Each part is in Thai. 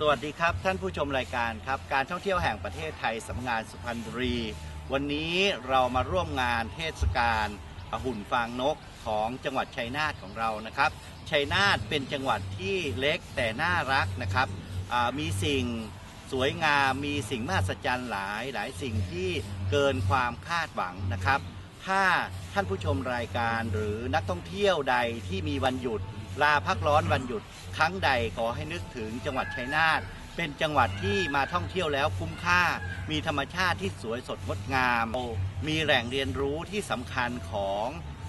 สวัสดีครับ ท่านผู้ชมรายการครับ การท่องเที่ยวแห่งประเทศไทยสำนักงานสุพรรณบุรี วันนี้เรามาร่วมงานเทศกาลหุ่นฟางนกของจังหวัดชัยนาทของเรานะครับชัยนาทเป็นจังหวัดที่เล็กแต่น่ารักนะครับมีสิ่งสวยงามมีสิ่งมหัศจรรย์หลายหลายสิ่งที่เกินความคาดหวังนะครับ ถ้าท่านผู้ชมรายการหรือนักท่องเที่ยวใดที่มีวันหยุด ลาพักร้อนวันหยุด ครั้งใดขอให้นึกถึงจังหวัดชัยนาทเป็นจังหวัดที่มาท่องเที่ยวแล้วคุ้มค่า มีธรรมชาติที่สวยสดงดงาม มีแหล่งเรียนรู้ที่สำคัญของ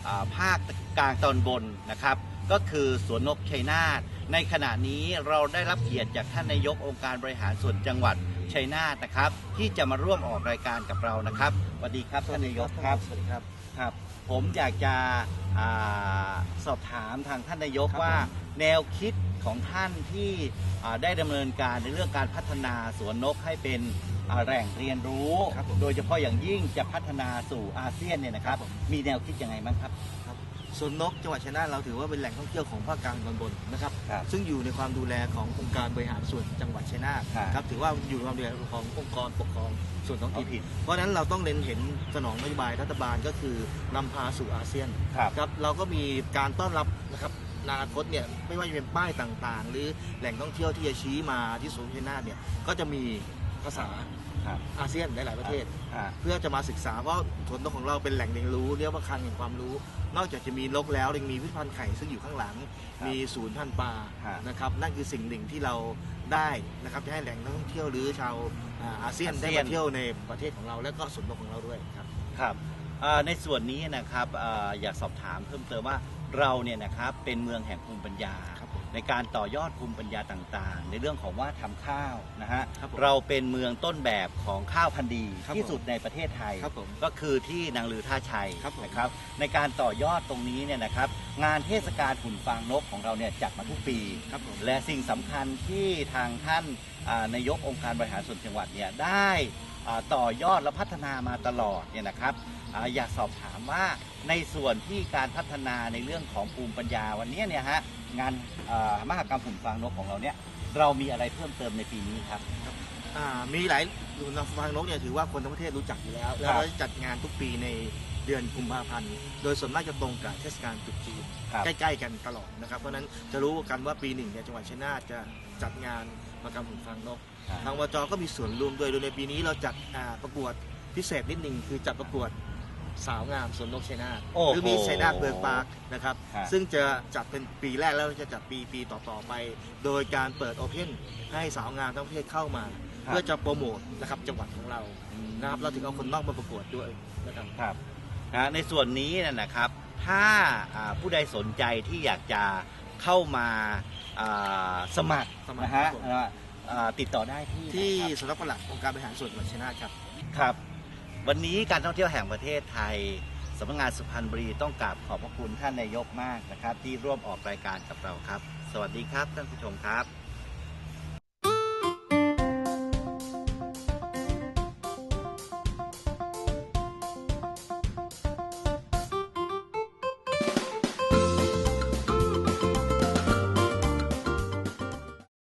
อภาคกลางตอนบนนะครับ ก็คือสวนนกชัยนาทในขณะนี้เราได้รับเกียรติจากท่านนายกองค์การบริหารส่วนจังหวัด ชัยนาทนะครับ ที่จะมาร่วมออกรายการกับเรานะครับสวัสดีครับท่านนายกครับสวัสดีครับครับ ผมอยากจะอาสอบถามทางท่านนายกครับว่าผมแนวคิดของท่านที่อ่าได้ดำเนินการในเรื่องการพัฒนาสวนนกให้เป็นอ่าแหล่งเรียนรู้ครับผมโดยเฉพาะอย่างยิ่งจะพัฒนาสู่อาเซียนเนี่ยนะครับครับผมมีแนวคิดยังไงบ้างครับ สวนนกจังหวัดชัยนาทเราถือว่าเป็นแหล่งท่องเที่ยวของภาคกลางตอนบนนะครับ ครับซึ่งอยู่ในความดูแลขององค์การบริหารส่วนจังหวัดชัยนาทครับ ครับถือว่าอยู่ในความดูแลขององค์กรปกครองส่วนท้องเอาถิ่นผิดเพราะฉะนั้นเราต้องเล็งเห็นสนองนโยบายรัฐบาลก็คือนำพาสู่อาเซียน ครับ ครับเราก็มีการต้อนรับนะครับในอนาคตเนี่ยไม่ว่าจะเป็นป้ายต่างๆ หรือแหล่งท่องเที่ยวที่จะชี้มาที่สวนชัยนาทเนี่ยก็จะมีภาษา ครับอาเซียนหลายๆประเทศ อ่า เพื่อจะมาศึกษาเพราะสวนนกของเราเป็นแหล่งเรียนรู้เรียกว่าคลังแห่งความรู้ นอกจากจะมีนกแล้วยังมีพิพิธภัณฑ์ไข่ซึ่งอยู่ข้างหลัง ครับมีศูนย์พันธุ์ปลาครับนะครับนั่นคือสิ่งหนึ่งที่เราได้นะครับจะให้แหล่งนักท่องเที่ยวหรือชาวอ่าอาเซียนอาเซีได้ยน มาเที่ยวในประเทศของเราและก็สวนนกของเราด้วยครับ ครับอ่าในส่วนนี้นะครับอาอยากสอบถามเพิ่มเติมว่าเราเนี่ยนะครับเป็นเมืองแห่งภูมิปัญญา ครับผม ในการต่อยอดภูมิปัญญาต่างๆ ในเรื่องของว่าทำข้าวนะฮะครับผมเราเป็นเมืองต้นแบบของข้าวพันธุ์ดีครับที่สุดในประเทศไทย ครับผมก็คือที่นางลือท่าชัยครับผม นะครับในการต่อยอดตรงนี้เนี่ยนะครับงานเทศกาลหุ่นฟางนกของเราเนี่ยจัดมาทุกปี ครับผม และสิ่งสำคัญที่ทางท่านอ่านายกองค์การบริหารส่วนจังหวัดเนี่ยได้อ่า ต่อยอดและพัฒนามาตลอดเนี่ยนะครับอาอยากสอบถามว่าในส่วนที่การพัฒนาในเรื่องของภูมิปัญญาวันนี้เนี่ยฮะงานอ่ามหกรรมหุ่นฟางนกของเราเนี่ยเรามีอะไรเพิ่มเติมในปีนี้ครับอ่ามีหลายศูนย์ฟางนกเนี่ยถือว่าคนทั้งประเทศรู้จักอยู่แล้ว แล้วเราจะจัดงานทุกปีในเดือนกุมภาพันธ์ โดยส่วนมากจะตรงกับเทศกาลตรุษจีนครับใกล้ ๆ กันตลอดนะครับ เพราะฉะนั้นจะรู้กันว่าปีหนึ่งเนี่ยจังหวัดชัยนาทจะจัดงาน มากรรมหุ่นฟางนกทางวจก็มีส่วนร่วมด้วยโดยในปีนี้เราจัดอ่าประกวดพิเศษนิดหนึ่งคือจัดประกวดสาวงามสวนนกชัยนาทโอ้โหหรือมีชัยนาทเบิร์กปาร์คนะครับครับซึ่งจะจัดเป็นปีแรกแล้วจะจัดปีปีต่อๆไป โดยการเปิดโอเพนให้สาวงามทั้งประเทศเข้ามา เพื่อจะโปรโมทนะครับจังหวัดของเรานะครับเราถึงเอาคนนอกมาประกวดด้วยนะครับ ครับนะในส่วนนี้เนยนะครับ ถ้าอ่าผู้ใดสนใจที่อยากจะ เข้ามาอ่าสมัครสมัครนะฮะครับผมอ่าอ่าติดต่อได้ที่ที่ไหนครับ สำนักปลัดองค์การบริหารส่วนจังหวัดชัยนาทครับ ครับวันนี้การท่องเที่ยวแห่งประเทศไทยสำนักงานสุพรรณบุรีต้องกราบขอบพระคุณท่านนายกมากนะครับ ที่ร่วมออกรายการกับเราครับ สวัสดีครับท่านผู้ชมครับ